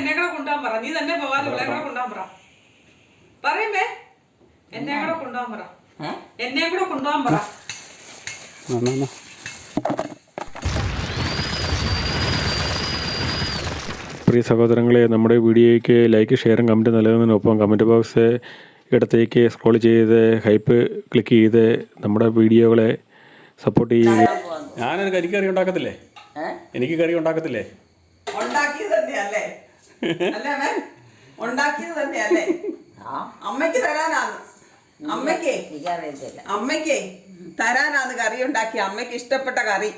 എന്നെ കൂടെ കൊണ്ടുപോകാൻ പറ. നീ തന്നെ പോവാൻ ഇവിടെ കൂടെ കൊണ്ടുപോകാൻ പറ. പറയുമ്പേ എന്നെ കൂടെ കൊണ്ടുപോകാൻ പറ. എന്നെ കൂടെ കൊണ്ടുപോകാൻ പറ. പ്രിയ സഹോദരങ്ങളെ നമ്മുടെ വീഡിയോയ്ക്ക് ലൈക്ക് ഷെയറും കമന്റ് നൽകുന്നതിനൊപ്പം കമന്റ് ബോക്സ് ഇടത്തേക്ക് സ്ക്രോൾ ചെയ്ത് ഹൈപ്പ് ക്ലിക്ക് ചെയ്ത് നമ്മുടെ വീഡിയോകളെ സപ്പോർട്ട് ചെയ്യുക ഞാനൊരു കരിക്കറി കറി ഉണ്ടാക്കത്തില്ലേ എനിക്ക് കറി ഉണ്ടാക്കത്തില്ലേ? അല്ലേ അവൻ ഉണ്ടാക്കിയത് തന്നെയല്ലേ? അമ്മയ്ക്ക് തരാനാണ്. അമ്മയ്ക്കേ. എനിക്കറിയത്തില്ല. അമ്മയ്ക്കേ തരാനാണ് കറി ഉണ്ടാക്കി അമ്മയ്ക്ക് ഇഷ്ടപ്പെട്ട കറി.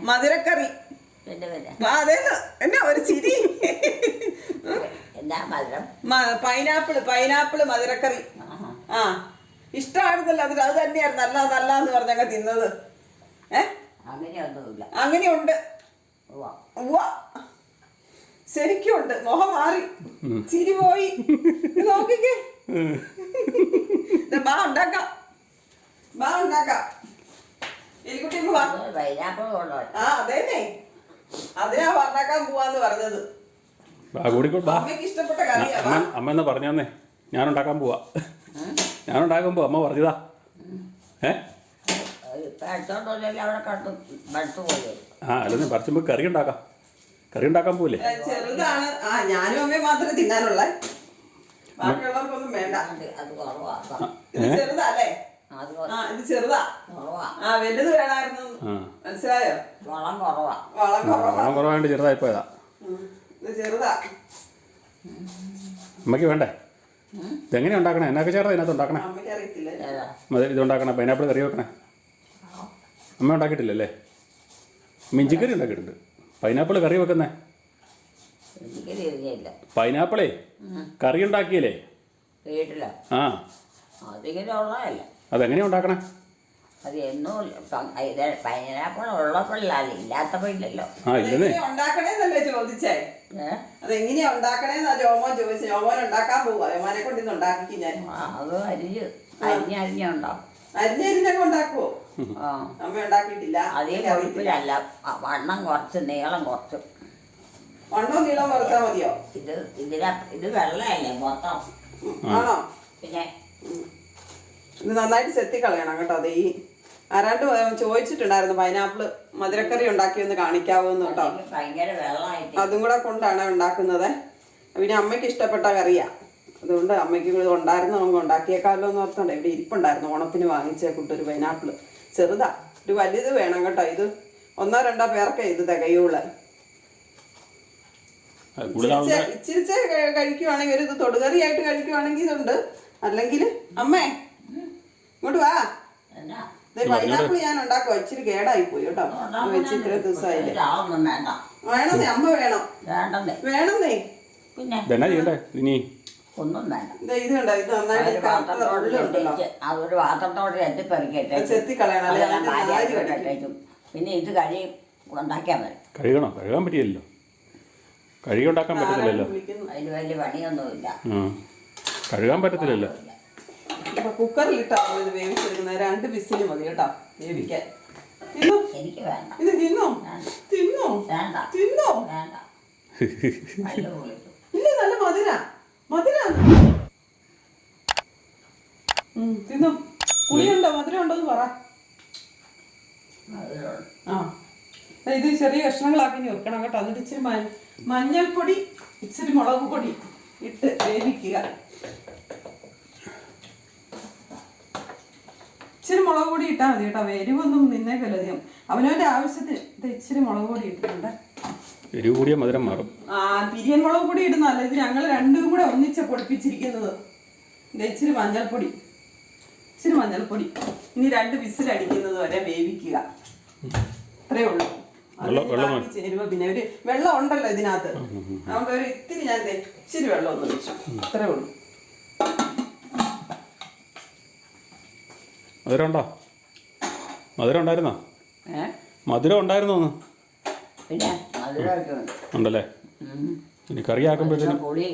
മധുരക്കറി. അതേന്ന് എന്നാ ഒരു ചിരി. പൈനാപ്പിൾ പൈനാപ്പിൾ പൈനാപ്പിൾ പൈനാപ്പിൾ മധുരക്കറി. ആ. ഇഷ്ടമായിരുന്നല്ലോ അതിൽ അത് തന്നെയായിരുന്നു. നല്ല നല്ല എന്ന് പറഞ്ഞങ്ങ് തിന്നത്. ഏ? അങ്ങനെയുണ്ട്. ഉവ്വ. ശരിക്കും ഉണ്ട് മുഖം മാറി ചിരി പോയി. നോക്കിക്കേ. ദേ, ബാ ഉണ്ടാക്കാം. ബാ ഉണ്ടാക്കാം. എലിക്കുട്ടി വാ. ആ അതേനെ അതിനാ ഉണ്ടാക്കാൻ പോവാന്ന് പറഞ്ഞത്. അമ്മയ്ക്ക് ഇഷ്ടപ്പെട്ട കറിയാ അമ്മ എന്നാ പറഞ്ഞേ ഞാൻ ഉണ്ടാക്കാൻ പോവാ. ഞാൻ ഉണ്ടാക്കാൻ പോവാ. അമ്മ പറഞ്ഞതാ ഏ? ആ അല്ലെന്ന് പറിച്ചുമ്പോ കറി ഉണ്ടാക്കാം കറി ഉണ്ടാക്കാൻ പോലെ ചെറുതാണ്. ആ ഞാനും അമ്മയും മാത്രമേ തിന്നാനുള്ള. ബാക്കിയുള്ളവർക്കൊന്നും വേണ്ട. അത് ഇത് ചെറുതാ ആ വലുത് വേണമായിരുന്നു. മനസ്സിലായോ? വളം കുറവാ. വളം കുറവാ. വളം കുറവായിട്ട് ചെറുതായി പോയതാ ഇത് ചെറുതാ. അമ്മയ്ക്ക് വേണ്ടേ? ഇതെങ്ങനെ ഉണ്ടാക്കണേ? എന്നൊക്കെ ചേർത്ത് ഇതിനകത്ത് ഉണ്ടാക്കണേ? മതി ഇത് ഉണ്ടാക്കണേ പൈനാപ്പിൾ കറി വെക്കണേ. അമ്മ ഉണ്ടാക്കിയിട്ടില്ലല്ലേ? മിഞ്ചിക്കറി ഉണ്ടാക്കിയിട്ടുണ്ട്. പൈനാപ്പിൾ കറി വെക്കുന്നേ? പൈനാപ്പിളേ? കറി ഉണ്ടാക്കിയല്ലേ വീട്ടിലോ ആ. അതിങ്ങനെ ഉള്ളതല്ല. ഉണ്ടാക്കണേ? അത് എന്നും പൈനാപ്പിൾ ഉള്ളപ്പോഴല്ലേ ആ ഇല്ലേ ഉണ്ടാക്കണേന്നല്ലേ ചോദിച്ചേ. ഏ? അതെങ്ങനെയാ ഉണ്ടാക്കണേന്നാ ജോമോൻ ചോദിച്ചു. ജോമോൻ ഉണ്ടാക്കാൻ പോവാ. ജോമോനെ കൊണ്ട് ഇന്ന് ഉണ്ടാക്കിക്കും ഞാൻ. ആ, അത് അരിഞ്ഞ് അരിഞ്ഞ് അരിഞ്ഞുണ്ടാവും അരിഞ്ഞരിഞ്ഞൊക്കെ ഉണ്ടാക്കുവോ? അമ്മ ഉണ്ടാക്കിയിട്ടില്ല അതേ കൊഴുപ്പിലല്ല വണ്ണം കുറച്ച് നീളം കുറച്ച്. വണ്ണോ നീളം വറുത്താ മതിയോ? ഇത് ഇതിന ഇത് വെള്ളയല്ലേ മൊത്തം. ആണോ? പിന്നെ ഇത് നന്നായിട്ട് ചെത്തി കളയണം കേട്ടോ അത് ഈ ആരാണ്ട് ചോദിച്ചിട്ടുണ്ടായിരുന്നു പൈനാപ്പിൾ മധുരക്കറി ഉണ്ടാക്കിയൊന്ന് കാണിക്കാവോന്ന് കേട്ടോ. ഭയങ്കര വെള്ളമായിട്ട്. അതും കൂടെ കൊണ്ടാണ് ഉണ്ടാക്കുന്നത്. പിന്നെ അമ്മയ്ക്ക് ഇഷ്ടപ്പെട്ട കറിയാ. അതുകൊണ്ട് അമ്മയ്ക്ക് ഇത് ഉണ്ടായിരുന്നു നമുക്ക് ഉണ്ടാക്കിയേക്കാമല്ലോ എന്ന് ഓർത്തുണ്ട് ഇവിടെ ഇരിപ്പുണ്ടായിരുന്നു. ഓണത്തിന് വാങ്ങിച്ച കുട്ടൊരു പൈനാപ്പിൾ. ചെറുതാ. ഒരു വലിയത് വേണം കേട്ടോ ഇത്. ഒന്നോ രണ്ടോ പേർക്കേ ഇത് തികയുള്ളൂ. ഇച്ചിരിച്ച കഴിക്കുവാണെങ്കിൽ ഒരു ഇത് തൊടുകറിയായിട്ട് കഴിക്കുവാണെങ്കിൽ ഇതുണ്ട്. അല്ലെങ്കിൽ അമ്മേ ഇങ്ങോട്ട് വാ. പൈനാപ്പിൾ ഞാൻ ഉണ്ടാക്കുക ഇച്ചിരി കേടായി പോയി കേട്ടോ. വെച്ച് ഇത്ര ദിവസമായില്ലേ വേണമെന്നേ അമ്മ വേണം. വേണമെന്നേ പിന്നെ? ഒന്നും വേണ്ട. ഇത് ഇത് കണ്ടോ? ഇത് നന്നായിട്ട് കറുത്ത പാത്രത്തോട് ഉള്ളുണ്ടല്ലോ ചെത്തിച്ച് അതൊരു പാത്രത്തോട് ചെത്തിപ്പറിക്കട്ടെ അത് ചെത്തിക്കളയണം അല്ലെ? അതെല്ലാം അതിന്റെ നാര് ഭാര്യയായിട്ട് പിന്നെ ഇത് കഴി ഉണ്ടാക്കിയാൽ മതി. കഴുകണം? കഴുകാൻ പറ്റിയല്ലോ കഴുകി ഉണ്ടാക്കാൻ പറ്റത്തില്ലല്ലോ. വിളിക്കുന്നു. അതിന് വലിയ പണിയൊന്നുമില്ല. ആ. കഴുകാൻ പറ്റത്തില്ലല്ലോ. കുക്കറിൽ ഇത് വേവിച്ചെടുക്കുന്നത്. രണ്ട് വിസിൽ മതി കേട്ടോ. വേവിക്കാൻ. തിന്നോ? എനിക്ക് വേണ്ട. ഇത് തിന്നോ? തിന്നോ? വേണ്ട. തിന്നോ? വേണ്ട. നല്ല പൊളിച്ചു ഇല്ല നല്ല മധുര. മധുര. തിന്നോ. പുളിയുണ്ടോ? മധുരം പറ. ആ. ഇത് ചെറിയ കഷ്ണങ്ങളാക്കി ഇനി വെക്കണം കേട്ടോ. എന്നിട്ട് ഇച്ചിരി മഞ്ഞൾപ്പൊടി ഇച്ചിരി മുളക് പൊടി ഇട്ട് വേവിക്കുക. ഇച്ചിരി മുളക് പൊടി ഇട്ടാൽ മതി കേട്ടോ. വേരുവൊന്നും നിന്നേക്കല്ലോ അധികം. അവനവന്റെ ആവശ്യത്തിന് ഇത് ഇച്ചിരി മുളക് പൊടി ഇട്ടിട്ടുണ്ട്. എരിവ് കൂടിയ മധുരം മാറും. ആ പിരിയൻ മുളക് പൊടി ഇടുന്നല്ല ഇത് ഞങ്ങൾ രണ്ടും കൂടെ ഒന്നിച്ച് പൊടിപ്പിച്ചിരിക്കുന്നത്. ഇച്ചിരി മഞ്ഞൾപ്പൊടി. ഇച്ചിരി മഞ്ഞൾപ്പൊടി. ഇനി രണ്ട് വിസിൽ അടിക്കുന്നത് വരെ വേവിക്കുക. അത്രേ ഉള്ളൂ. ചേരുവ പിന്നെ ഒരു വെള്ളം ഉണ്ടല്ലോ ഇതിനകത്ത്. അതുകൊണ്ട് ഒരു ഇത്തിരി ഞാൻ ഇച്ചിരി വെള്ളം ഒന്ന് വെച്ചു അത്രേ ഉള്ളൂ. മധുരം ഉണ്ടോ? മധുരം ഉണ്ടായിരുന്നോ? മധുരം ഉണ്ടായിരുന്നോ ഒന്ന്? പിന്നെ? ഉണ്ടല്ലേ. ഇനി കറി ആക്കുമ്പോഴത്തേനും പുളി.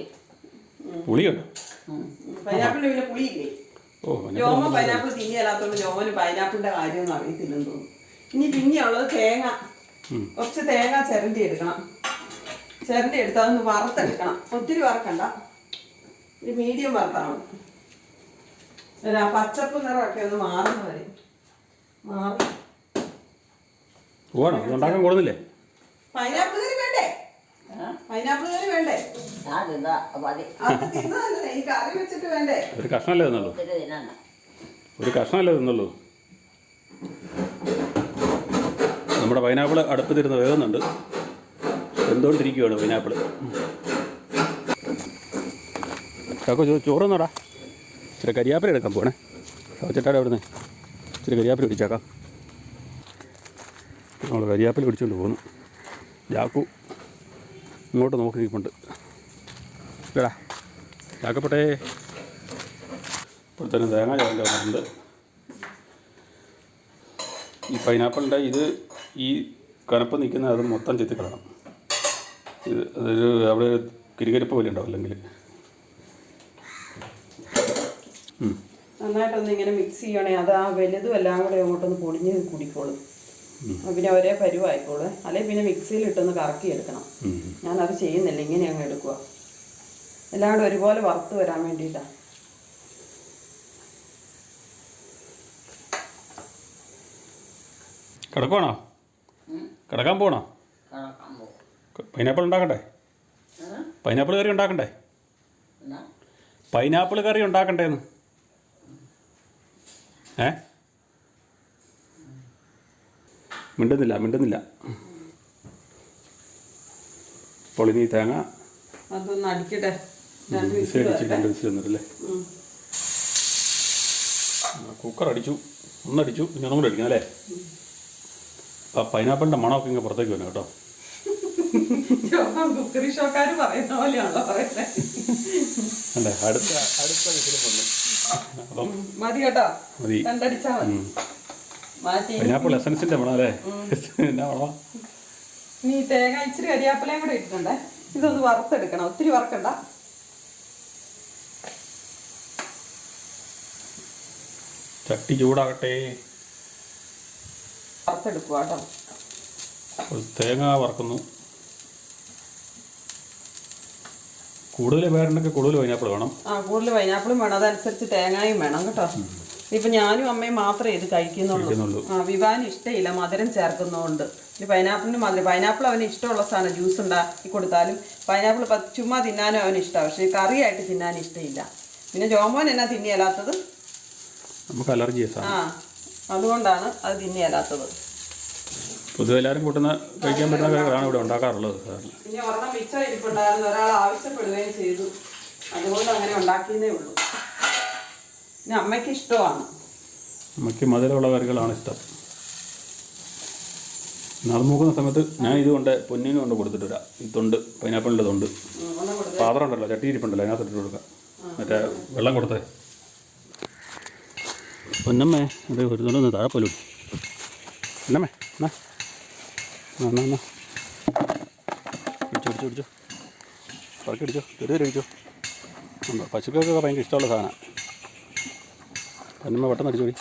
പുളിയുണ്ട്. പൈനാപ്പിളിന് പിന്നെ പുളിയില്ലേ ഓ ജോമ പൈനാപ്പിൾ തിന്നിയല്ലാത്തോണ്ട് ജോമന് പൈനാപ്പിളിന്റെ കാര്യമൊന്നും അറിയത്തില്ലെന്ന് തോന്നുന്നു. ഇനി പിന്നെയുള്ളത് തേങ്ങ. കുറച്ച് തേങ്ങ ചിരണ്ടി എടുക്കണം. ചിരണ്ടി എടുത്ത് അതൊന്ന് വറുത്തെടുക്കണം. ഒത്തിരി വറക്കണ്ട. ഒരു മീഡിയം വറുത്താണ്. പച്ചപ്പ് നിറമൊക്കെ ഒന്ന് മാറുന്ന വരെ. മാറും. ഉണ്ടാക്കാൻ കൊടുന്നില്ലേ? പൈനാപ്പിൾ കറി വേണ്ടേ? പൈനാപ്പിൾ കറി വേണ്ടേ? ഈ കറി വെച്ചിട്ട് വേണ്ടേ? ഒരു കഷ്ണമല്ലേ തിന്നുള്ളൂ? ഒരു കഷ്ണമല്ലേ തിന്നുള്ളൂ? നമ്മുടെ പൈനാപ്പിൾ അടുപ്പത്തിരുന്ന് വേകുന്നുണ്ട് എന്തുകൊണ്ടിരിക്കുകയാണ് പൈനാപ്പിൾ കാക്കോ ചോ ചോറൊന്നോടാ. ഇച്ചിരി കരിയാപ്പില എടുക്കാൻ പോണേ ചേട്ടാടെ അവിടെ നിന്ന് ഇച്ചിരി കരിയാപ്പില പിടിച്ചേക്കാം നമ്മൾ കരിയാപ്പില പിടിച്ചുകൊണ്ട് പോകുന്നു ജാക്കു ഇങ്ങോട്ട് നോക്കി നിൽപ്പുണ്ട് ഇടാ ജാക്കപ്പെട്ടേ ഇപ്പോൾ തന്നെ തേങ്ങ ചേർന്ന് വന്നിട്ടുണ്ട്. ഈ പൈനാപ്പിളിന്റെ ഇത് ഈ കനപ്പ് നിൽക്കുന്ന അത് മൊത്തം ചെത്തിക്കളണം ഇത് അതൊരു അവിടെ കിരികരിപ്പ് പോലെ ഉണ്ടാവും അല്ലെങ്കിൽ. നന്നായിട്ടൊന്ന് ഇങ്ങനെ മിക്സ് ചെയ്യണേ. അത് ആ വലുതും എല്ലാം കൂടെ അങ്ങോട്ടൊന്ന് പൊടിഞ്ഞ് കുടിക്കോളും. പിന്നെ ഒരേ പരുവായിക്കോളെ. അല്ലെങ്കിൽ പിന്നെ മിക്സിയിൽ ഇട്ടൊന്ന് കറക്കി എടുക്കണം ഞാൻ ഞാനത് ചെയ്യുന്നില്ല. ഇങ്ങനെ അങ്ങ് എടുക്കുക എല്ലാം കൂടെ ഒരുപോലെ വറുത്ത് വരാൻ വേണ്ടിയിട്ടാണ് കിടക്കുവാണോ? കിടക്കാൻ പോണോ? പൈനാപ്പിൾ ഉണ്ടാക്കണ്ടേ? പൈനാപ്പിൾ കറി ഉണ്ടാക്കണ്ടേ? പൈനാപ്പിൾ കറി ഉണ്ടാക്കണ്ടേന്ന്? ഏ? മിണ്ടുന്നില്ല മിണ്ടുന്നില്ല. അപ്പോൾ ഇനി തേങ്ങ അതൊന്ന് അടിക്കട്ടെ. രണ്ട് വിസിൽ കുക്കർ അടിച്ചു. ഒന്നടിച്ചു ഇനി ഒന്നും കൂടെ അടിക്കണം അല്ലേ? ആ പൈനാപ്പിളിന്റെ മണമൊക്കെ ഇങ്ങനെ പുറത്തേക്ക് വരണം കേട്ടോ. കുക്കറി ഷോക്കാർ പറയുന്ന പോലെയാണല്ലോ പറയുന്നത് അല്ലേ അടുത്ത അടുത്ത അപ്പം മതി കേട്ടോ. മതി. രണ്ടടിച്ചാ മതി. പൈനാപ്പിൾ എസൻസിന്റെ മണം അല്ലേ? എന്നാ മണമാ നീ തേങ്ങ ഇച്ചിരി കരിയാപ്പിലയും കൂടെ ഇട്ടിട്ടുണ്ടേ. ഇതൊന്ന് വറുത്തെടുക്കണം. ഒത്തിരി വറക്കണ്ട. ചട്ടി ചൂടാകട്ടെ. വറുത്തെടുക്കുക കേട്ടോ. തേങ്ങ വറക്കുന്നു. കൂടുതൽ പേരുണ്ടെങ്കിൽ കൂടുതൽ പൈനാപ്പിൾ വേണം. ആ കൂടുതൽ പൈനാപ്പിളും വേണം. അതനുസരിച്ച് തേങ്ങയും വേണം കേട്ടോ. ഇപ്പൊ ഞാനും അമ്മയും മാത്രമേ ഇത് കഴിക്കുന്നുള്ളൂ. ആ വിവാന് ഇഷ്ടമില്ല മധുരം ചേർക്കുന്നതുകൊണ്ട് ഇനി പൈനാപ്പിളിന് മധുരം പൈനാപ്പിൾ അവന് ഇഷ്ടമുള്ള സാധനം ജ്യൂസ് ഉണ്ടാക്കി കൊടുത്താലും പൈനാപ്പിൾ ചുമ്മാ തിന്നാനും അവന് ഇഷ്ടമാണ് പക്ഷേ കറിയായിട്ട് തിന്നാൻ ഇഷ്ടമില്ല പിന്നെ ജോമോൻ എന്നാ തിന്നിയല്ലാത്തത്? നമുക്ക് അലർജി ആ അതുകൊണ്ടാണ് അത് തിന്നിയല്ലാത്തത്. പൊതുവെ എല്ലാവരും കൂട്ടുന്ന കഴിക്കാൻ പറ്റുന്ന ഇവിടെ ഉണ്ടാക്കാറുള്ളത് പിന്നെ ഒരെണ്ണം മിച്ചം ഇരിപ്പുണ്ടായിരുന്നു. ഒരാൾ ആവശ്യപ്പെടുകയും ചെയ്തു. അതുകൊണ്ട് അങ്ങനെ ഉണ്ടാക്കിയതേ ഉള്ളൂ. പിന്നെ അമ്മയ്ക്ക് ഇഷ്ടമാണ്. അമ്മയ്ക്ക് മധുരമുള്ള കറികളാണ് ഇഷ്ടം. നടന്നുപോകുന്ന സമയത്ത് ഞാൻ ഇത് കൊണ്ട് പൊന്നിനും കൊണ്ട് കൊടുത്തിട്ട് വരാം. ഈ തൊണ്ട് പൈനാപ്പിളിന്റെ തൊണ്ട്. പാത്രം ഉണ്ടല്ലോ ചട്ടിയിരിപ്പുണ്ടല്ലോ അതിനകത്ത് ഇട്ട് കൊടുക്കാം. മറ്റേ വെള്ളം കൊടുത്തേ. പൊന്നമ്മേ അത് ഒരു തൊണ്ടൊന്ന് താഴെ പോലും. പൊന്നമ്മേ എന്നാ? എന്നാ എന്നാ പിടിച്ചോ പിടിച്ചോ പിടിച്ചോ. പറക്കി അടിച്ചോ ചെറിയ പശുക്കൾക്കൊക്കെ ഭയങ്കര ഇഷ്ടമുള്ള സാധനമാണ് പൊന്നമ്മ പെട്ടെന്ന് പോയി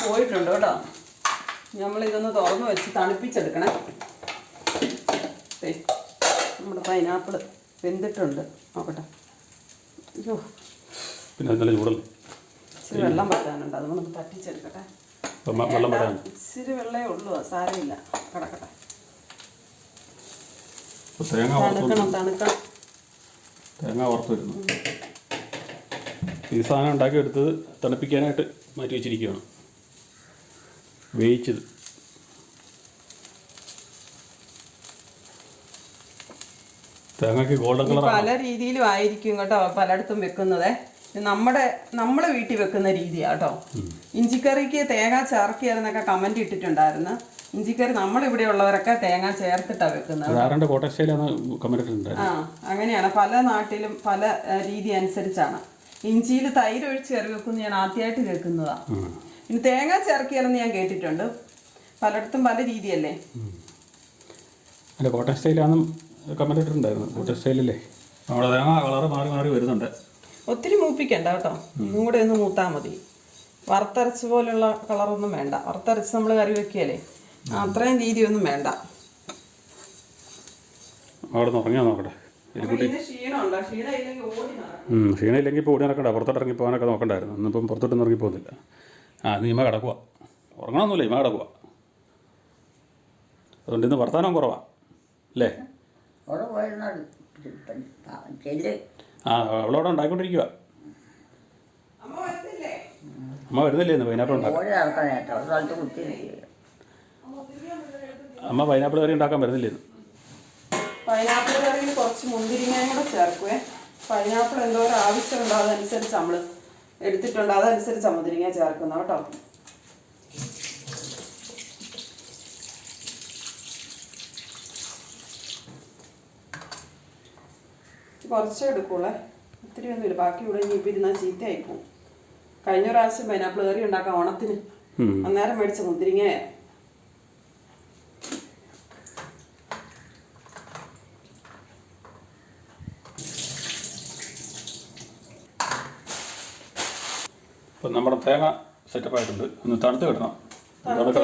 പോയിട്ടുണ്ട് കേട്ടോ. നമ്മളിതൊന്ന് തുറന്ന് വെച്ച് തണുപ്പിച്ചെടുക്കണേ. നമ്മുടെ പൈനാപ്പിൾ വെന്തിട്ടുണ്ട്. നോക്കട്ടെ. അയ്യോ. പിന്നെ നല്ല ചൂടല്ലേ? ഇച്ചിരി വെള്ളം പറ്റാനുണ്ട് അതുകൊണ്ട് തട്ടിച്ചെടുക്കട്ടെ വെള്ളം വരാൻ ഇച്ചിരി വെള്ളമേ ഉള്ളൂ. സാരമില്ല. കിടക്കട്ടെ. തേങ്ങ തണുക്കണം തണുക്കണം. തേങ്ങ ഓർത്തു വരുന്നു ഈ സാധനം ഉണ്ടാക്കിയെടുത്തത് തണുപ്പിക്കാനായിട്ട് മാറ്റി വെച്ചിരിക്കുകയാണ്. വേവിച്ചത്. തേങ്ങയ്ക്ക് ഗോൾഡൻ കളർ പല രീതിയിലും ആയിരിക്കും കേട്ടോ പലയിടത്തും വെക്കുന്നത്. നമ്മുടെ നമ്മുടെ വീട്ടിൽ വെക്കുന്ന രീതിയാ കേട്ടോ. ഇഞ്ചിക്കറിക്ക് തേങ്ങ ചേർക്കിയതെന്നൊക്കെ കമന്റ് ഇട്ടിട്ടുണ്ടായിരുന്നു. ഇഞ്ചിക്കറി നമ്മുടെ ഇവിടെ ഉള്ളവരൊക്കെ തേങ്ങ ചേർത്തിട്ടാണ് വെക്കുന്നത്. ആ അങ്ങനെയാണ്. പല നാട്ടിലും പല രീതി അനുസരിച്ചാണ്. ഇഞ്ചിയിൽ തൈര് ഒഴിച്ച് കറി വെക്കുന്നത് ഞാൻ ആദ്യമായിട്ട് കേൾക്കുന്നതാ. ഇനി തേങ്ങ ചേർക്കിയാലെന്ന് ഞാൻ കേട്ടിട്ടുണ്ട്. പലയിടത്തും പല രീതിയല്ലേ? അല്ല സ്റ്റൈലാണെന്നും ഇട്ടിട്ടുണ്ടായിരുന്നു. സ്റ്റൈലല്ലേ നമ്മുടെ തേങ്ങ കളറ് മാറി മാറി വരുന്നുണ്ട്. ഒത്തിരി മൂപ്പിക്കണ്ട കേട്ടോ. ഇതും കൂടെ ഒന്ന് മൂത്താൽ മതി. വറുത്തരച്ച് പോലുള്ള കളറൊന്നും വേണ്ട. വറുത്തരച്ച് നമ്മൾ കറി വെക്കുകയല്ലേ? അത്രയും രീതിയൊന്നും വേണ്ട. അവിടെ നിന്ന് ഉറങ്ങിയാൽ നോക്കട്ടെ? ക്ഷീണം ഇല്ലെങ്കിൽ ഇപ്പോൾ ഓടി നടക്കണ്ട. പുറത്തോട്ട് ഇറങ്ങി പോകാനൊക്കെ നോക്കണ്ടായിരുന്നു. ഇന്നിപ്പം പുറത്തോട്ടൊന്നും ഇറങ്ങി പോകുന്നില്ല. ആ നീമ കിടക്കുക ഉറങ്ങണമെന്നില്ല ഇമ കിടക്കുക അതുകൊണ്ട് ഇന്ന് വർത്താനം കുറവാ. അല്ലേ? ആ അവളവിടെ ഉണ്ടാക്കിക്കൊണ്ടിരിക്കുക അമ്മ വരുന്നില്ലേ? ഇന്ന് പൈനാപ്പിൾ ഉണ്ടാക്കാം അമ്മ പൈനാപ്പിൾ കറി ഉണ്ടാക്കാൻ വരുന്നില്ലേ ഇന്ന്? പൈനാപ്പിൾ കറിയിൽ കുറച്ച് മുന്തിരിങ്ങയും കൂടെ ചേർക്കുവേ. പൈനാപ്പിൾ എന്തോരം ആവശ്യമുണ്ടോ? അതനുസരിച്ച് നമ്മൾ എടുത്തിട്ടുണ്ടോ. അതനുസരിച്ച് മുന്തിരിങ്ങ ചേർക്കുന്ന കേട്ടോ. കുറച്ചേ എടുക്കുള്ളേ. ഒത്തിരി ഒന്നുമില്ല ബാക്കി ഇവിടെ ഇനി ഇപ്പം ഇരുന്നാൽ ചീത്തയായി പോകും കഴിഞ്ഞ പ്രാവശ്യം പൈനാപ്പിൾ കറി ഉണ്ടാക്കാം ഓണത്തിന് അന്നേരം മേടിച്ച മുന്തിരിങ്ങ ഇപ്പം നമ്മുടെ തേങ്ങ സെറ്റപ്പ് ആയിട്ടുണ്ട്. ഒന്ന് തണുത്ത്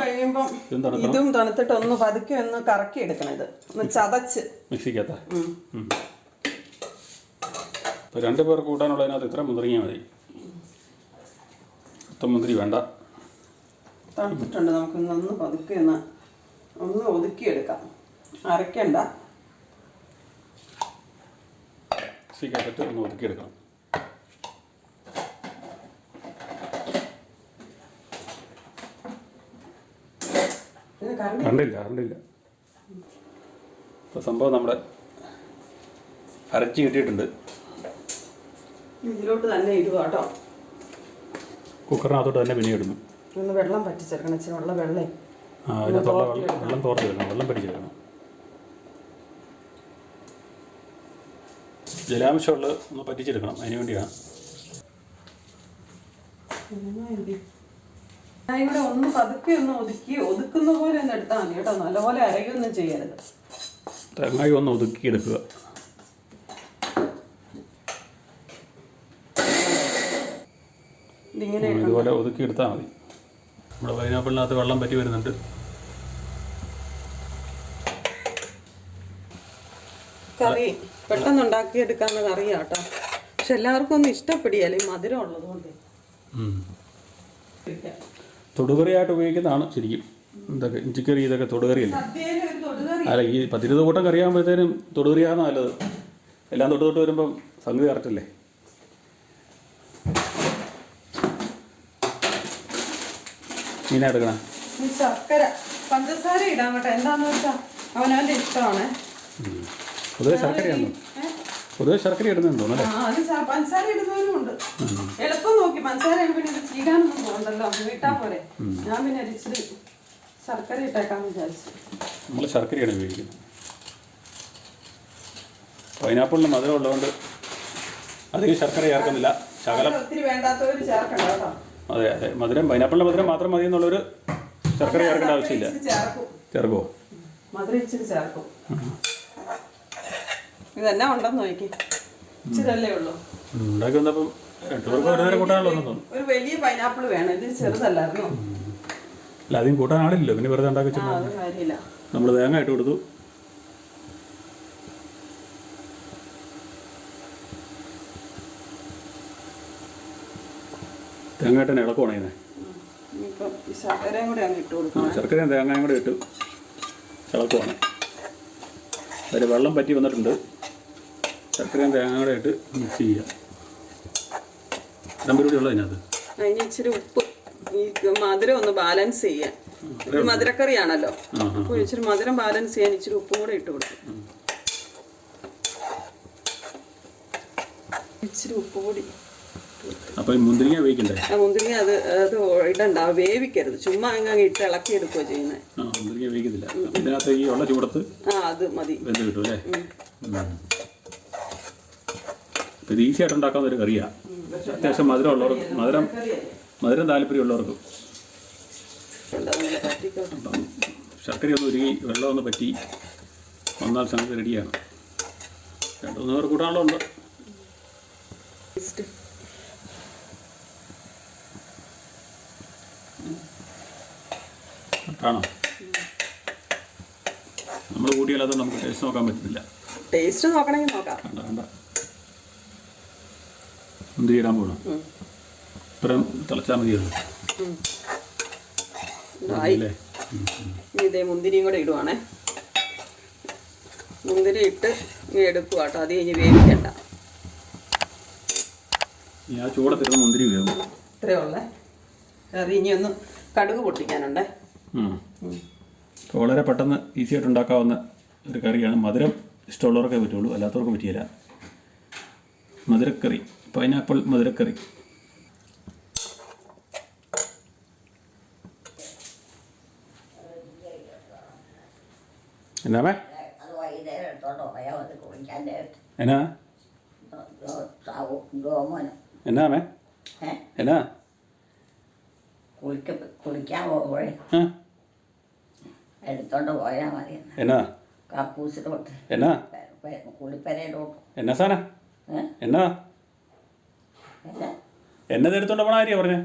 കഴിയുമ്പം ഇതും തണുക്കണം. ഇതും തണുത്തിട്ട് ഒന്ന് പതുക്കെ ഒന്ന് കറക്കി എടുക്കണം ഇത്. ഒന്ന് ചതച്ച്. മിക്സിക്കകത്ത്. രണ്ടു രണ്ട് പേർ കൂട്ടാനുള്ളതിനകത്ത് ഇത്ര മുന്തിരിങ്ങ മതി. മൊത്തം മുന്തിരി വേണ്ട. തണുത്തിട്ടുണ്ട് നമുക്ക് ഒന്ന് പതുക്കെ ഒന്ന് ഒന്ന് ഒതുക്കിയെടുക്കാം. അരയ്ക്കണ്ട. മിക്സിക്കകത്തിട്ട് ഒന്ന് ഒതുക്കി ഒതുക്കിയെടുക്കണം. കണ്ടില്ല. കണ്ടില്ല ഇപ്പോൾ സംഭവം നമ്മുടെ അരച്ച് കിട്ടിയിട്ടുണ്ട്. ഇതിലോട്ട് തന്നെ ഇടുക കേട്ടോ. കുക്കറിനകത്തോട്ട് തന്നെ പിന്നെ ഇടുന്നു. ഒന്ന് വെള്ളം പറ്റിച്ചെടുക്കണം ഇച്ചിരി വെള്ളം. ആ അതിനകത്തുള്ള വെള്ളം വെള്ളം തോർത്തെടുക്കണം വെള്ളം പറ്റിച്ചെടുക്കണം. ജലാംശമുള്ള ഒന്ന് പറ്റിച്ചെടുക്കണം അതിന് വേണ്ടിയാണ്. ഞാൻ ഇവിടെ ഒന്ന് പതുക്കെ ഒന്ന് ഒതുക്കി ഒതുക്കുന്ന പോലെ ഒന്ന് എടുത്താൽ മതി കേട്ടോ. നല്ലപോലെ അരയൊന്നും ചെയ്യരുത്. തേങ്ങായി ഒന്ന് ഒതുക്കിയെടുക്കുക. ഇതിങ്ങനെ ഇതുപോലെ ഒതുക്കിയെടുത്താൽ മതി. നമ്മുടെ പൈനാപ്പിളിനകത്ത് വെള്ളം പറ്റി വരുന്നുണ്ട്. കറി പെട്ടെന്ന് ഉണ്ടാക്കിയെടുക്കാവുന്ന കറിയാ കേട്ടോ. പക്ഷെ എല്ലാവർക്കും ഒന്ന് ഇഷ്ടപ്പെടിയാലേ മധുരം ഉള്ളതുകൊണ്ട്. തൊടുകറിയായിട്ട് ഉപയോഗിക്കുന്നതാണ് ശരിക്കും. ഇതൊക്കെ ഇഞ്ചിക്കറി ഇതൊക്കെ തൊടുകറിയല്ലേ? അല്ല ഈ പത്തിരുപത് കൂട്ടം കറിയാകുമ്പോഴത്തേനും തൊടുകറിയാണ് നല്ലത്. എല്ലാം തൊട്ട് തൊട്ട് വരുമ്പം സംഗതി കറക്റ്റല്ലേ മീനാ എടുക്കണേ. ശർക്കര പഞ്ചസാര ഇടാൻ കേട്ടോ. എന്താന്ന് വെച്ചാ? അവനവന്റെ ഇഷ്ടമാണ്. പൊതുവെ ശർക്കരയാണോ? പൊതുവെ ശർക്കര ഇടുന്നുണ്ടോ? അല്ലേ? പഞ്ചസാര ഇടുന്നവരും ഉണ്ട്. എളുപ്പം നോക്കി പഞ്ചസാര പിന്നെ ഇത് ചീകാനൊന്നും പോകണ്ടല്ലോ. വീട്ടാ പോലെ ഞാൻ പിന്നെ ഇച്ചിരി ശർക്കര ഇട്ടേക്കാന്ന് വിചാരിച്ചു. നമ്മൾ ശർക്കരയാണ് ഉപയോഗിക്കുന്നത്. പൈനാപ്പിളിന് മധുരം ഉള്ളതുകൊണ്ട് അധികം ശർക്കര ചേർക്കുന്നില്ല. ശകലം. ഒത്തിരി വേണ്ടാത്തവര് ചേർക്കണ്ട കേട്ടോ. അതെ അതെ. മധുരം പൈനാപ്പിളിന് മധുരം മാത്രം മതി എന്നുള്ളൊരു ശർക്കര ചേർക്കേണ്ട ആവശ്യമില്ല. ചേർക്കും. ചേർക്കുമോ മധുരം ഇച്ചിരി ചേർക്കും. ഇതെന്നാ ഉണ്ടെന്ന് നോക്കി. ഉള്ളൂ. ഉണ്ടാക്കി വന്നപ്പം ഒരു നേരം കൂട്ടാനുള്ള ഒന്നും ഒരു വലിയ പൈനാപ്പിൾ വേണം. ഇത് ചെറുതല്ലായിരുന്നു? അല്ല അധികം കൂട്ടാൻ ആളില്ലല്ലോ. പിന്നെ വെറുതെ ഉണ്ടാക്കി അത് കാര്യമില്ല. നമ്മൾ തേങ്ങ ഇട്ട് കൊടുത്തു. തേങ്ങ ഇട്ട് കൂടെ അങ്ങ് കൊടുക്കണം. ശർക്കരയും തേങ്ങയും കൂടെ ഇട്ടു. ഇളക്കുവാണ് അതിൽ വെള്ളം പറ്റി വന്നിട്ടുണ്ട്. ശർക്കരയും തേങ്ങയുടെ ഇട്ട് മിക്സ് ചെയ്യാം ഇടം പരിപാടി ഉള്ളത് അതിനകത്ത്? അതിന് ഇച്ചിരി ഉപ്പ് ഈ മധുരം ഒന്ന് ബാലൻസ് ചെയ്യാൻ. ഇത് മധുരക്കറിയാണല്ലോ. അപ്പോൾ ഇച്ചിരി മധുരം ബാലൻസ് ചെയ്യാൻ ഇച്ചിരി ഉപ്പും കൂടെ ഇട്ട് കൊടുക്കും. ഇച്ചിരി ഉപ്പ് കൂടി അപ്പോൾ ഈ മുന്തിരിങ്ങ വേവിക്കണ്ടേ? മുന്തിരിങ്ങ അത് അത് ഇടണ്ട വേവിക്കരുത്. ചുമ്മാ അങ്ങ് ഇട്ട് ഇളക്കി എടുക്കുകയോ ചെയ്യുന്നത് ആ മുന്തിരിങ്ങ വേവിക്കത്തില്ല. ഇതിനകത്ത് ഈ ഉള്ള ചൂടത്ത് ആ അത് മതി. വെന്ത് കിട്ടും അല്ലേ? അപ്പോൾ ഇത് ഈസി ആയിട്ട് ഉണ്ടാക്കാവുന്ന ഒരു കറിയാണ് അത്യാവശ്യം മധുരം ഉള്ളവർക്ക് മധുരം മധുരം താല്പര്യമുള്ളവർക്കും എന്താ നല്ല പറ്റിക്കോട്ടെ അപ്പം ശർക്കര ഒന്ന് ഉരുകി വെള്ളം ഒന്ന് പറ്റി വന്നാൽ സംഗതി റെഡിയാണ്. രണ്ട് മൂന്ന് പേർ ടേസ്റ്റ് കാണാം നമ്മൾ കൂട്ടിയാലത് നമുക്ക് ടേസ്റ്റ് നോക്കാൻ പറ്റത്തില്ല. ടേസ്റ്റ് നോക്കണമെങ്കിൽ നോക്കാം. വേണ്ട വേണ്ട. മുന്തിരി ഇടാൻ പോകണം. ഇത്രയും തിളച്ചാൽ. ഇനി ഇതേ മുന്തിരിയും കൂടെ ഇടുവാണേ. മുന്തിരി ഇട്ട് എടുക്കുക കേട്ടോ. അത് കഴിഞ്ഞ് വേവിക്കണ്ട. ഈ ആ മുന്തിരി വേവും. ഇത്രയേ ഉള്ളേ. അത് ഇനി ഒന്ന് കടുക് പൊട്ടിക്കാനുണ്ടേ. വളരെ പെട്ടെന്ന് ഈസി ആയിട്ട് ഉണ്ടാക്കാവുന്ന ഒരു കറിയാണ്. മധുരം ഇഷ്ടമുള്ളവർക്കേ പറ്റുള്ളൂ. അല്ലാത്തവർക്ക് പറ്റിയില്ല മധുരക്കറി. പൈനാപ്പിൾ മധുരക്കറി. എന്നാമേ എന്നാ? എന്നാ ഗോമോന് എന്നാമേ ഏ എന്നാ? കുളിക്ക കുളിക്കാൻ പോകുമ്പോഴേ എടുത്തോണ്ട് പോയാൽ മതി എന്നാ? കക്കൂസിലോട്ട് എന്നാ കുളിപ്പരയിലോട്ട്. എന്നാ സാധനം? എന്നാ? എന്നത് എടുത്തോണ്ട് പോണ ആര്യാ പറഞ്ഞേ?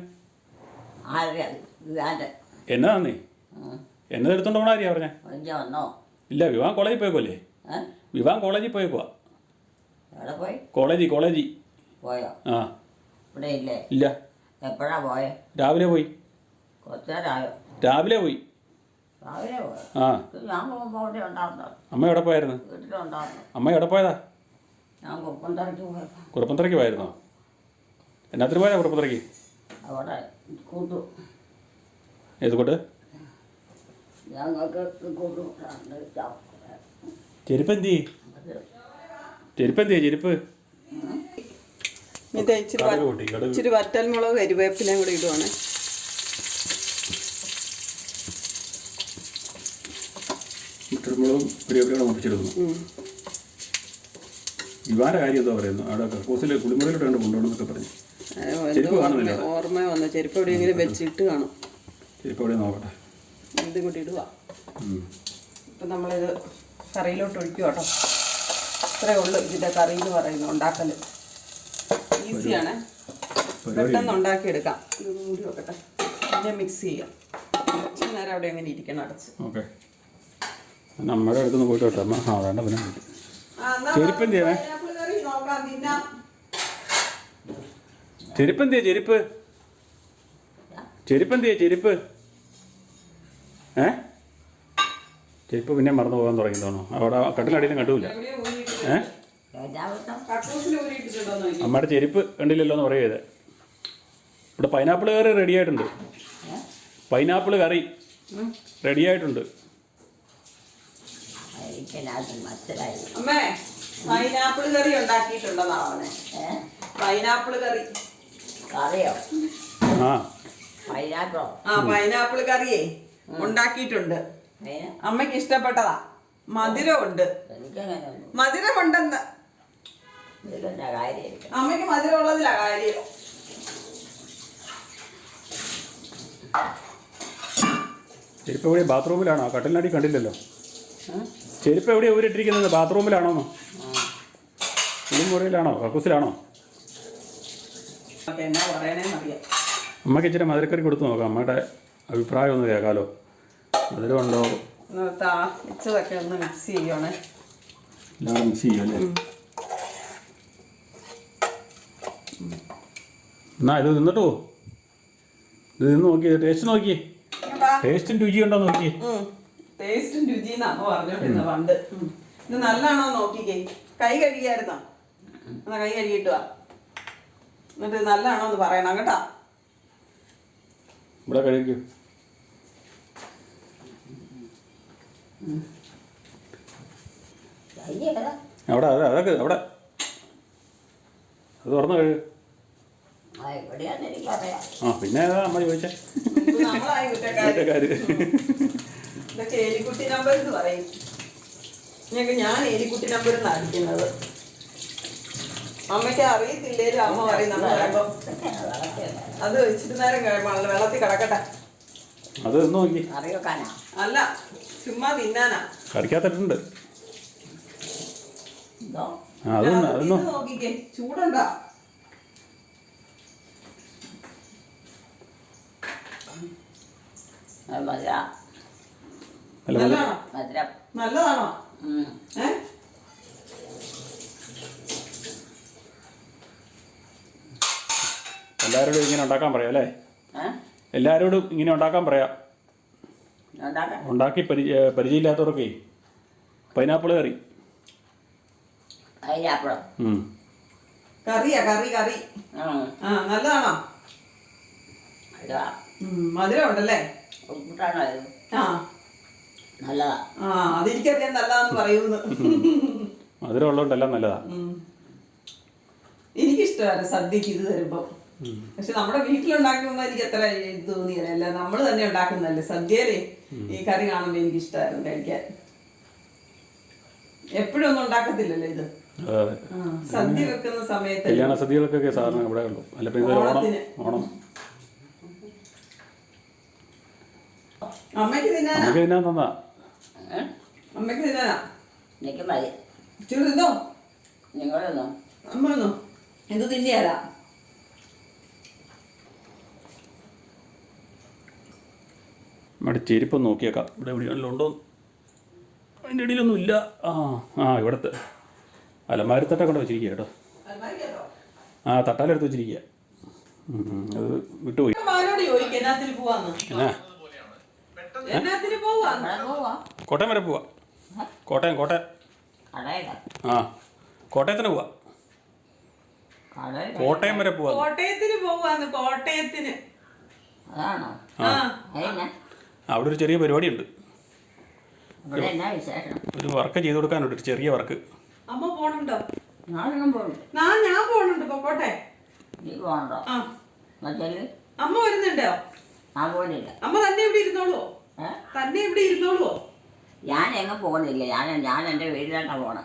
എന്നാ നന്ദി. എന്നത് എടുത്തോണ്ട് പോണ ആര്യാ പറഞ്ഞേ? ഇല്ല വിവാഹം കോളേജിൽ പോയേക്കുമല്ലേ വിവാഹം കോളേജിൽ പോയേക്കുവാ കോളേജിൽ കോളേജിൽ പോയോ? ആ. ഇവിടെ ഇല്ലേ? ഇല്ല. എപ്പോഴാ പോയേ? രാവിലെ പോയി. രാവിലെ പോയി. ആ. അമ്മ എവിടെ പോയായിരുന്നു? അമ്മ എവിടെ പോയതാ? കുറുപ്പന്തറയ്ക്ക് പോയിരുന്നോ എന്നാത്തിന് പോയാ കുറപ്പത്രക്ക് അവിടെ ഞങ്ങൾക്ക് കൂട്ടു. ചെരുപ്പ് എന്തി ചെരുപ്പ് എന്തിയാ ചെരുപ്പ്? ഇത് ഇച്ചിരി വറ്റൽമുളക് കരിവേപ്പിലയും കൂടി ഇടുവാണ്. മുളകും പിടിയോടെ മുറിച്ചെടുക്കുന്നു. ഉം. വിവാന്റെ കാര്യം എന്താ പറയുന്നു അവിടെ കക്കൂസിൽ കുളിമുറിയിലോട്ട് കണ്ട് കൊണ്ടുപോകണമെന്നൊക്കെ പറഞ്ഞു. ഓർമ്മ- വന്ന. ചെരുപ്പ് എവിടെയെങ്കിലും വെച്ചിട്ട് കാണും. ചെരുപ്പ് എവിടെ നോക്കട്ടെ? ഇതും കൂടി ഇടുക. ഇപ്പം നമ്മളിത് കറിയിലോട്ട് ഒഴിക്കുക കേട്ടോ. ഇത്രയേ ഉള്ളൂ ഇതിന്റെ കറി എന്ന് പറയുന്നത് ഉണ്ടാക്കൽ ഈസിയാണ്. പെട്ടെന്ന് ഉണ്ടാക്കിയെടുക്കാം. ഇത് മൂടി വെക്കട്ടെ. പിന്നെ മിക്സ് ചെയ്യാം. കുറച്ച് നേരം അവിടെ എങ്ങനെ ഇരിക്കണം അടച്ച്. ഓക്കെ. നമ്മുടെ അടുത്തുനിന്ന് പോയിട്ട് കേട്ടോ അമ്മ ആ വേണ്ട പിന്നെ. ചെരുപ്പ് എന്ത് ചെയ്യണേ ചെരുപ്പ് എന്തിയാ ചെരുപ്പ്? ചെരുപ്പ് എന്തിയാ ചെരുപ്പ്? ഏ? ചെരുപ്പ് പിന്നെ മറന്നു പോകാൻ തുടങ്ങി തോന്നുന്നു. അവിടെ കട്ടിലടിയിലും കണ്ടൂല ഏ? അമ്മയുടെ ചെരുപ്പ് കണ്ടില്ലല്ലോ എന്ന് പറയുക ഇവിടെ പൈനാപ്പിൾ കറി റെഡി ആയിട്ടുണ്ട്. പൈനാപ്പിൾ കറി റെഡി ആയിട്ടുണ്ട്. പൈനാപ്പിൾ കറി ഉണ്ടാക്കിയിട്ടുണ്ടെന്നാ പറഞ്ഞേ. പൈനാപ്പിൾ കറി കറിയോ? ആ. പൈനാപ്പിളോ? ആ പൈനാപ്പിൾ കറിയേ ഉണ്ടാക്കിയിട്ടുണ്ട്. അമ്മയ്ക്ക് അമ്മയ്ക്ക് ഇഷ്ടപ്പെട്ടതാ. മധുരമുണ്ട് മധുരമുണ്ടെന്ന്. അമ്മയ്ക്ക് മധുരം അമ്മയ്ക്ക് മധുരമുള്ളതിലാ കാര്യം. ചെരുപ്പ് എവിടെ ബാത്റൂമിലാണോ കട്ടിലിനടി കണ്ടില്ലല്ലോ. ചെരുപ്പ് എവിടെയാണ് ഊരിട്ടിരിക്കുന്നത്? ബാത്റൂമിലാണോ മുറിയിലാണോ? കക്കൂസിലാണോ? അമ്മയ്ക്ക് ഇച്ചിരി മധുരക്കറി കൊടുത്തു നോക്കാം. അമ്മയുടെ അഭിപ്രായം ഒന്ന് കേൾക്കാലോ. മധുരമുണ്ടോ ഒന്ന് താ ഒന്ന് മിക്സ് ചെയ്യണേ എല്ലാം മിക്സ് ചെയ്യല്ലേ എന്നാ ഇത് തിന്നിട്ടോ? ഇത് നിന്ന് നോക്കി ടേസ്റ്റ് നോക്കി. ടേസ്റ്റും രുചി ഉണ്ടോ നോക്കി? ടേസ്റ്റും രുചി പറഞ്ഞോണ്ടിരുന്നത് പണ്ട്. ഇത് നല്ലതാണോ നോക്കിക്കേ. കൈ കഴുകിയായിരുന്നോ? എന്നാ കൈ കഴുകിയിട്ട് വാ. എന്നിട്ട് നല്ലതാണോ എന്ന് പറയണം കേട്ടോ. ഇവിടെ കഴിക്കൂ. അവിടെ അതെ അതൊക്കെ അവിടെ. അത് തുറന്നു കഴിയൂ ആ പിന്നെ ഏതാ അമ്മ ചോദിച്ചേ? ഇതൊക്കെ എലിക്കുട്ടി നമ്പർ എന്ന് പറയും. ഞാൻ എലിക്കുട്ടി നമ്പർ എന്നാണ് അടിക്കുന്നത് അമ്മയ്ക്ക് അറിയത്തില്ലേലും അമ്മ പറയും നമ്മൾ അത് വെച്ചിട്ട് നേരം കഴിയുമ്പോൾ വെള്ളത്തിൽ കിടക്കട്ടെ. അത് നോക്കി. അല്ല ചുമ്മാ തിന്നാനാ. കടിക്കാത്തിട്ടുണ്ട് നോക്കിക്കേ ചൂടുണ്ടോ? നല്ലതാണോ? മധുരം. നല്ലതാണോ? ഏ? എല്ലാവരോടും ഇങ്ങനെ ഉണ്ടാക്കാൻ പറയാം അല്ലേ? എല്ലാവരോടും ഇങ്ങനെ ഉണ്ടാക്കാൻ പറയാം. ഉണ്ടാക്കി പരി പരിചയമില്ലാത്തവർക്കേ പൈനാപ്പിൾ കറി. കറിയാ കറി കറി. ആ. നല്ലതാണോ? മധുരം ഉണ്ടല്ലേ ആ. നല്ലതാ. ആ അതെനിക്കറിയാൻ നല്ലതാന്ന് പറയുന്നു. മധുരം. എനിക്കിഷ്ടമാണ് സദ്യക്ക് ഇത് തരുമ്പോ. പക്ഷെ നമ്മുടെ വീട്ടിലുണ്ടാക്കുമ്പോ എനിക്ക് അത്ര തോന്നിയല്ല. നമ്മൾ തന്നെ ഉണ്ടാക്കുന്നല്ലേ സദ്യയിലേ ഈ കറി കാണുമ്പോ എനിക്ക് ഇഷ്ടമായിരുന്നു കഴിക്കാൻ. എപ്പോഴും ഒന്നും ഉണ്ടാക്കത്തില്ലല്ലോ ഇത്? സദ്യ വെക്കുന്ന സമയത്ത്. കല്യാണ സദ്യകൾക്കൊക്കെ സാധാരണ ഇവിടെ ഉള്ളൂ. അല്ല പിന്നെ ഓണം ഓണത്തിന്. ഓണം. അമ്മയ്ക്ക് തിന്നാനാ? നമുക്ക് തിന്നാൻ തന്നാ. അമ്മയ്ക്ക് തിന്നാനാ? എനിക്ക് മതി. ഇച്ചിരി തിന്നോ? നിങ്ങളൊന്നോ അമ്മ തിന്നോ? തിന്നിയാലാ നമ്മുടെ ചെരുപ്പ് നോക്കിയേക്കാം. ഇവിടെ എവിടെയാണല്ലോ ഉണ്ടോ. അതിന്റെ ഇടയിലൊന്നും ഇല്ല. ആ ആ ഇവിടുത്തെ. അലമാരിത്തട്ട കൊണ്ട് വെച്ചിരിക്കുക കേട്ടോ. ആ തട്ടാലെടുത്ത് വെച്ചിരിക്കുക. അത് വിട്ടുപോയി. കോട്ടയം വരെ പോവാ. കോട്ടയം കോട്ടയം. ആ കോട്ടയത്തിന് പോവാ. കോട്ടയം വരെ പോവാ. കോട്ടയത്തിന് പോവാന്ന് കോട്ടയത്തിന്. അതാണോ? ആ. അവിടെ ഒരു ചെറിയ പരിപാടിയുണ്ട്. ഇവിടെ എന്നാ വിശേഷം ഒരു വർക്ക് ചെയ്ത് കൊടുക്കാനുണ്ട് ഒരു ചെറിയ വർക്ക് അമ്മ പോണുണ്ടോ? ഞാൻ പോണുണ്ട് പൊക്കോട്ടെ നീ അമ്മ വരുന്നുണ്ടോ? അമ്മ തന്നെ ഇവിടെ ഇരുന്നോളൂ. തന്നെ ഇവിടെ ഇരുന്നോളൂ. ഞാൻ എങ്ങും പോകുന്നില്ല. ഞാൻ ഞാൻ എന്റെ വീട്ടിലോട്ടാണ് പോണേ.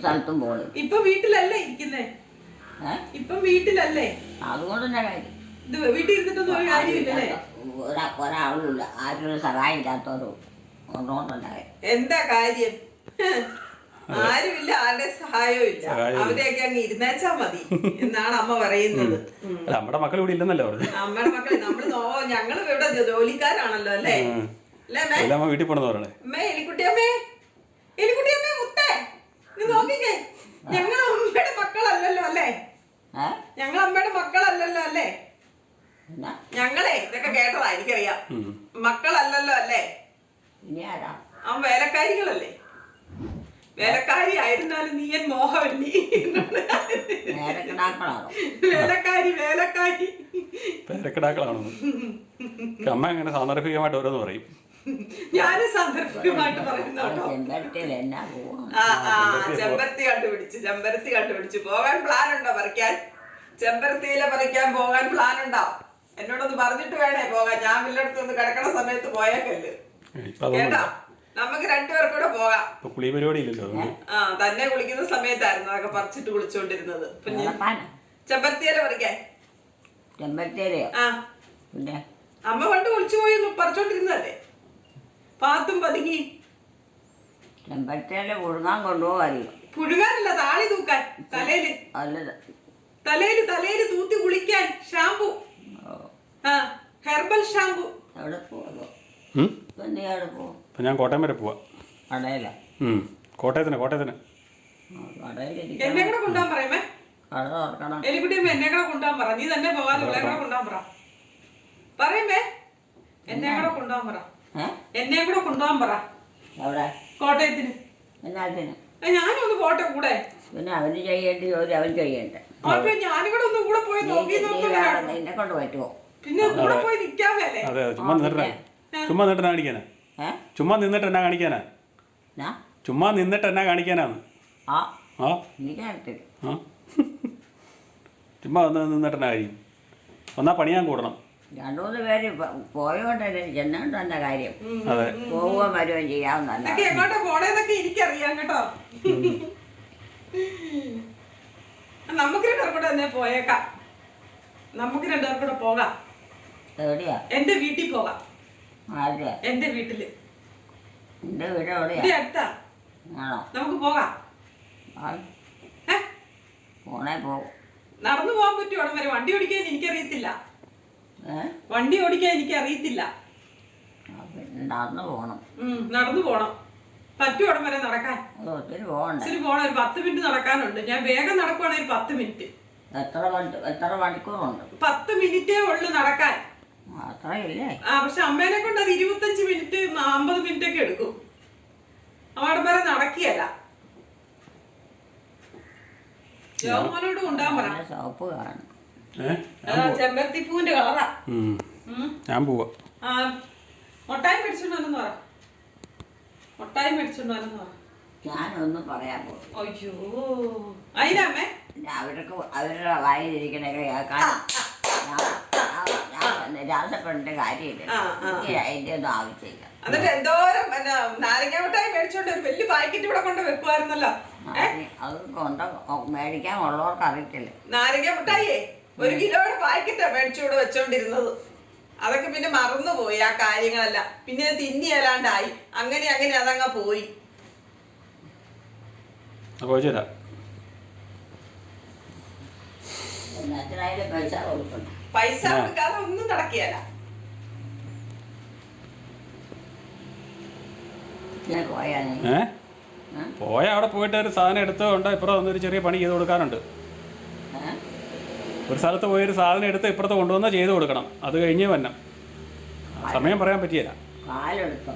സ്ഥലത്തും പോകുന്നില്ല ഇപ്പൊ വീട്ടിലല്ലേ ഇരിക്കുന്നേ? ഇപ്പൊ വീട്ടിലല്ലേ? അതുകൊണ്ട് തന്നെ കാര്യം ഇത് വീട്ടിൽ ഇരുന്നിട്ടൊന്നും ഒരു കാര്യമില്ലല്ലേ? ഒരാ ഒരാളുമില്ല ആരും സഹായം ഇല്ലാത്തവരും ഒന്നുകൊണ്ടല്ല എന്താ കാര്യം. ആരുമില്ല ആരുടെ സഹായവും ഇല്ല. അവരെയൊക്കെ അങ്ങ് ഇരുന്നേച്ചാ മതി എന്നാണ് അമ്മ പറയുന്നത്. അല്ല നമ്മുടെ മക്കൾ ഇവിടെ ഇല്ലെന്നല്ലേ പറഞ്ഞു? നമ്മുടെ മക്കൾ നമ്മൾ നോ ഞങ്ങൾ ഇവിടെ ജോലിക്കാരാണല്ലോ അല്ലേ? അല്ലേ വീട്ടിൽ പോണെന്ന് പറയണേ. അമ്മേ എലിക്കുട്ടിയമ്മേ എലിക്കുട്ടിയമ്മേ മുത്തേ നീ നോക്കിക്കേ. ഞങ്ങൾ അമ്മയുടെ മക്കളല്ലല്ലോ അല്ലേ? ഞങ്ങൾ അമ്മയുടെ മക്കളല്ലല്ലോ അല്ലേ? ഞങ്ങളെ ഇതൊക്കെ കേട്ടതാ എനിക്കറിയാം. മക്കളല്ലല്ലോ അല്ലേ? ഇനി ആരാ? ആ വേലക്കാരികളല്ലേ? വേലക്കാരി ആയിരുന്നാലും നീയൻ മോഹമല്ലി? നേരെ കിടാക്കളാണോ വേലക്കാരി വേലക്കാരി. പേരക്കിടാക്കളാണോ അമ്മ അങ്ങനെ സാന്ദർഭികമായിട്ട് ഓരോന്ന് പറയും. ഞാനും സാന്ദർഭികമായിട്ട് പറയുന്നു കേട്ടോ ചെമ്പരത്തിയിൽ എന്നാ ആ ആ ചെമ്പരത്തി കണ്ടുപിടിച്ചു ചെമ്പരത്തി കണ്ടുപിടിച്ചു. പോകാൻ പ്ലാൻ ഉണ്ടോ പറിക്കാൻ? ചെമ്പരത്തിയിലെ പറിക്കാൻ പോകാൻ പ്ലാൻ ഉണ്ടോ? എന്നോടൊന്ന് പറഞ്ഞിട്ട് വേണേ പോകാൻ. ഞാൻ വില്ലടുത്തൊന്ന് കിടക്കണ സമയത്ത് പോയേക്കല്ല് കേട്ടാ? നമുക്ക് രണ്ടുപേർക്കും കൂടെ പോകാം കുളി ആ തന്നെ കുളിക്കുന്ന സമയത്തായിരുന്നു അതൊക്കെ പറിച്ചിട്ട് കുളിച്ചോണ്ടിരുന്നത്. പിന്നെ ചെമ്പരത്തിയില പറിക്കാൻ. ചെമ്പരത്തിയിലെയോ? ആ. പിന്നെ? അമ്മ പണ്ട് കുളിച്ചു പോയി പറിച്ചോണ്ടിരുന്നല്ലേ പാത്തും പതുങ്ങി. ചെമ്പരത്തിയല പുഴുങ്ങാൻ കൊണ്ടുപോകാറിയോ? പുഴുങ്ങാനല്ല താളി തൂക്കാൻ. തലയിൽ. അല്ല. തലയിൽ തലയിൽ തൂത്തി കുളിക്കാൻ. ഷാമ്പു. ഹെർബൽ ഷാംപൂ അവിടെ പോകുമോ പിന്നെ അവിടെ അപ്പം ഞാൻ കോട്ടയം വരെ പോവാ. കടയില. കോട്ടയത്തിന് കോട്ടയത്തിന്. എന്നെ കൂടെ കൊണ്ടുപോകാൻ പറയുമേ? കട തുറക്കണം. എലിക്കുട്ടിയമ്മ എന്നെ കൂടെ കൊണ്ടുപോകാൻ പറ. നീ തന്നെ പോകാൻ ഇവിടെ കൂടെ കൊണ്ടുപോകാൻ പറ. പറയുമേ എന്നെ കൂടെ കൊണ്ടുപോകാൻ പറ. എന്നെ കൂടെ കൊണ്ടുപോകാൻ പറ. എവിടെ? കോട്ടയത്തിന്. എന്നാത്തിന്? ഞാനും ഒന്ന് പോട്ടെ കൂടെ. പിന്നെ അവന് ചെയ്യേണ്ട ജോലി അവൻ ചെയ്യണ്ടേ. ഞാനും കൂടെ ഒന്ന് കൂടെ പോയി നോക്കി നിന്നെ കൊണ്ട് പറ്റുമോ പിന്നെ കൂടെ പോയി നിക്കാൻ മേലേ. അതെ അതെ. ചുമ്മാ നിന്നിട്ടാ ചുമ്മാ നിന്നിട്ട് എന്നാ കാണിക്കാനാ? ഏ? ചുമ്മാ നിന്നിട്ട് എന്നാ കാണിക്കാനാ? ഞാ ചുമ്മാ നിന്നിട്ട് എന്നാ കാണിക്കാനാന്ന്? ആ. ആ. എനിക്കറിയത്തില്ല ആ. ചുമ്മാ ഒന്ന് നിന്നിട്ട് എന്നാ കാര്യം? ഒന്നാ പണിയാൻ കൂടണം. രണ്ടു മൂന്ന് പേര് പ- പോയോണ്ട് തന്നെ കാര്യം. അതെ. പോവുകയും വരുകയും ചെയ്യാവുന്നല്ല ഇതൊക്കെ എങ്ങോട്ടാ പോണേന്നൊക്കെ എനിക്കറിയാം കേട്ടോ. നമുക്ക് രണ്ടുപേർ കൂടെ തന്നെ പോയേക്കാം. നമുക്ക് രണ്ടുപേർ കൂടെ പോകാം. എവിടെയാ? എന്റെ വീട്ടിൽ പോകാം ആരുടെ? എന്റെ വീട്ടിൽ. നിന്റെ വീട് എവിടെയാ? ഇവിടെ അടുത്താ. ആണോ? നമുക്ക് പോകാം. ആ ഏ? പോണേ പോകും നടന്നു പോകാൻ പറ്റുമോ? അവിടെ വരെ വണ്ടി ഓടിക്കാൻ എനിക്കറിയത്തില്ല. ഏ? വണ്ടി ഓടിക്കാൻ എനിക്ക് അറിയത്തില്ല ആ, പിന്നെ നടന്നു പോകണം ഉം, നടന്നു പോണം. പറ്റുമോ അവിടെ വരെ നടക്കാൻ? അത് ഒത്തിരി പോകണ്ടേ. ഇച്ചിരി പോണം. ഒരു പത്ത് മിനിറ്റ് നടക്കാനുണ്ട്. ഞാൻ വേഗം നടക്കുവാണെങ്കിൽ പത്ത് മിനിറ്റ്. എത്ര മണി എത്ര മണിക്കൂറുണ്ട് പത്ത് മിനിറ്റേ ഉള്ളു നടക്കാൻ. ആ പക്ഷെ അമ്മേനെ കൊണ്ട് അത് ഇരുപത്തഞ്ച് മിനിറ്റ് അമ്പത് മിനിറ്റ് ഒക്കെ എടുക്കും. അവിടെ വരെ നടക്കിയല്ല. ജോമോനോട് കൊണ്ടാൻ പറ. സോപ്പ് കാണും ചെമ്പരത്തിപ്പൂവിന്റെ കളറാ. ഞാൻ പോവാ. ആ മുട്ടായി മേടിച്ചോണ്ട് വന്നെന്ന് പറ. മുട്ടായി മേടിച്ചോണ്ട് പറ. ഞാനൊന്നും പറയാൻ പോകും അയ്യോ. അതിനമ്മേ അവരൊക്കെ അവരുടെ വായിലിരിക്കണേ കേൾക്കാൻ ഞാൻ നിരാശപ്പെടേണ്ട കാര്യമില്ല. അതിന്റെ ആ. എനിക്ക് അതിന്റെ ഒന്നും ആവശ്യമില്ല. എന്നിട്ട് എന്തോരം പിന്നെ നാരങ്ങ മിഠായി മേടിച്ചോണ്ട് ഒരു വലിയ പാക്കറ്റ് ഇവിടെ കൊണ്ട് വെക്കുമായിരുന്നല്ലോ അത് കൊണ്ട് മേടിക്കാൻ ഉള്ളവർക്ക് അറിയത്തില്ല. നാരങ്ങ മിഠായിയേ ഒരു കിലോയുടെ പാക്കറ്റാ മേടിച്ചോണ്ട് വെച്ചോണ്ടിരുന്നത്. അതൊക്കെ പിന്നെ മറന്നുപോയി ആ കാര്യങ്ങളെല്ലാം. പിന്നെ തിന്നി അല്ലാണ്ടായി അങ്ങനെ അങ്ങനെ അതങ്ങ പോയി. അപ്പോൾ ചേരാ എല്ലാത്തിനായാലും പൈസ കൊടുക്കണം പൈസ കൊടുക്കാതെ ഒന്നും ഏ? പോയ അവിടെ പോയിട്ട് ഒരു സാധനം എടുത്തുകൊണ്ട് ഇപ്പുറം ഒരു ചെറിയ പണി ചെയ്ത് കൊടുക്കാനുണ്ട്. ഒരു സ്ഥലത്ത് പോയി ഒരു സാധനം എടുത്ത് ഇപ്പുറത്ത് കൊണ്ടുവന്ന് ചെയ്ത് കൊടുക്കണം. അത് കഴിഞ്ഞേ വന്നം സമയം പറയാൻ പറ്റിയല്ല. കാലെടുത്തോ?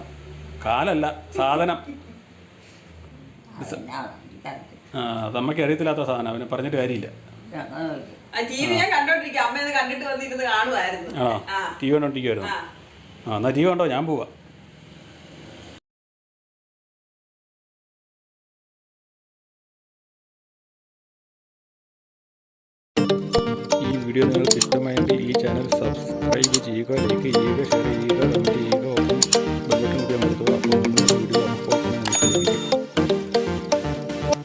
കാലല്ല സാധനം. ആ അത് അമ്മയ്ക്ക് അറിയത്തില്ലാത്ത സാധനം. അവനെ പറഞ്ഞിട്ട് കാര്യമില്ല. ടി വി ഞാൻ അമ്മേന്ന് കണ്ടിട്ട് വന്നിരുന്ന് കാണുമായിരുന്നു ആണോ? ആ. ടി വി കണ്ടോണ്ടിരിക്കുമായിരുന്നു ആ. ആ എന്നാൽ ടി വി കണ്ടോ? ഞാൻ പോവാ. ഈ വീഡിയോ നിങ്ങൾക്ക് ഇഷ്ടമായെങ്കിൽ ഈ ചാനൽ സബ്സ്ക്രൈബ് ചെയ്യുക ലൈക്ക് ചെയ്യുക ഷെയർ